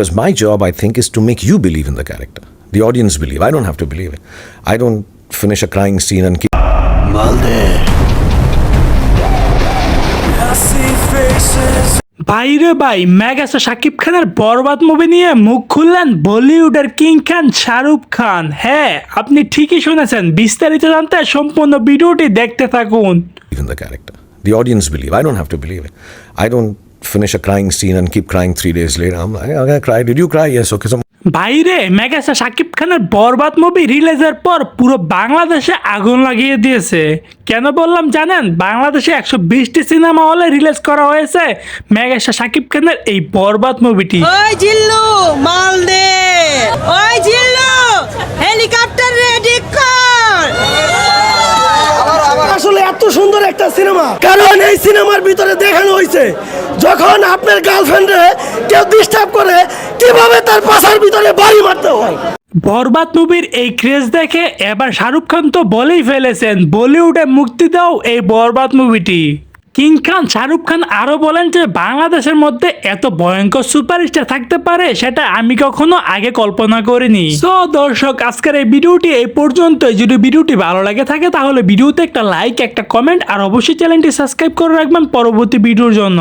Because my job, I think, is to make you believe in the character. The audience believe. I don't have to believe it. I don't finish a crying scene and keep বাইরে ভাই megastar Shakib খানের Borbaad movie নিয়ে মুখ খুললেন বলিউডের king Khan Shahrukh Khan হ্যাঁ আপনি ঠিকই শুনেছেন বিস্তারিত জানতে সম্পূর্ণ ভিডিওটি দেখতে থাকুন in the character. The audience believe. I don't have to believe it. I don't finish a crying scene and keep crying three days later. I'm like, I'm gonna cry. Did you cry? Yes. Okay. So বাইরে megastar Shakib খানের Borbaad movie রিলিজের পর পুরো বাংলাদেশে আগুন লাগিয়ে দিয়েছে কেন বললাম জানেন বাংলাদেশে একশো বিশটি সিনেমা হলে রিলিজ করা হয়েছে মেগাস্টার শাকিব খানের এই বরবাদ মুভিটি জিল্লু মাল দে সুন্দর একটা সিনেমা। কারণ এই সিনেমার ভিতরে দেখানো হয়েছে, যখন আপনার গার্লফ্রেন্ডে কেউ ডিস্টার্ব করে, কীভাবে তার পাশার ভিতরে বাড়ি মারতে হয়? বরবাদ মুভির এই ক্রেজ দেখে এবার শাহরুখ খান তো বলেই ফেলেছেন, বলিউডে মুক্তি দাও এই বরবাদ মুভিটি কিং খান, শাহরুখ খান আরও বলেন যে বাংলাদেশের মধ্যে এত ভয়ঙ্কর সুপারস্টার থাকতে পারে সেটা আমি কখনো আগে কল্পনা করিনি। তো দর্শক, আজকের এই ভিডিওটি এই পর্যন্ত যদি ভিডিওটি ভালো লাগে থাকে, তাহলে ভিডিওতে একটা লাইক একটা কমেন্ট আর অবশ্যই চ্যানেলটি সাবস্ক্রাইব করে রাখবেন পরবর্তী ভিডিওর জন্য।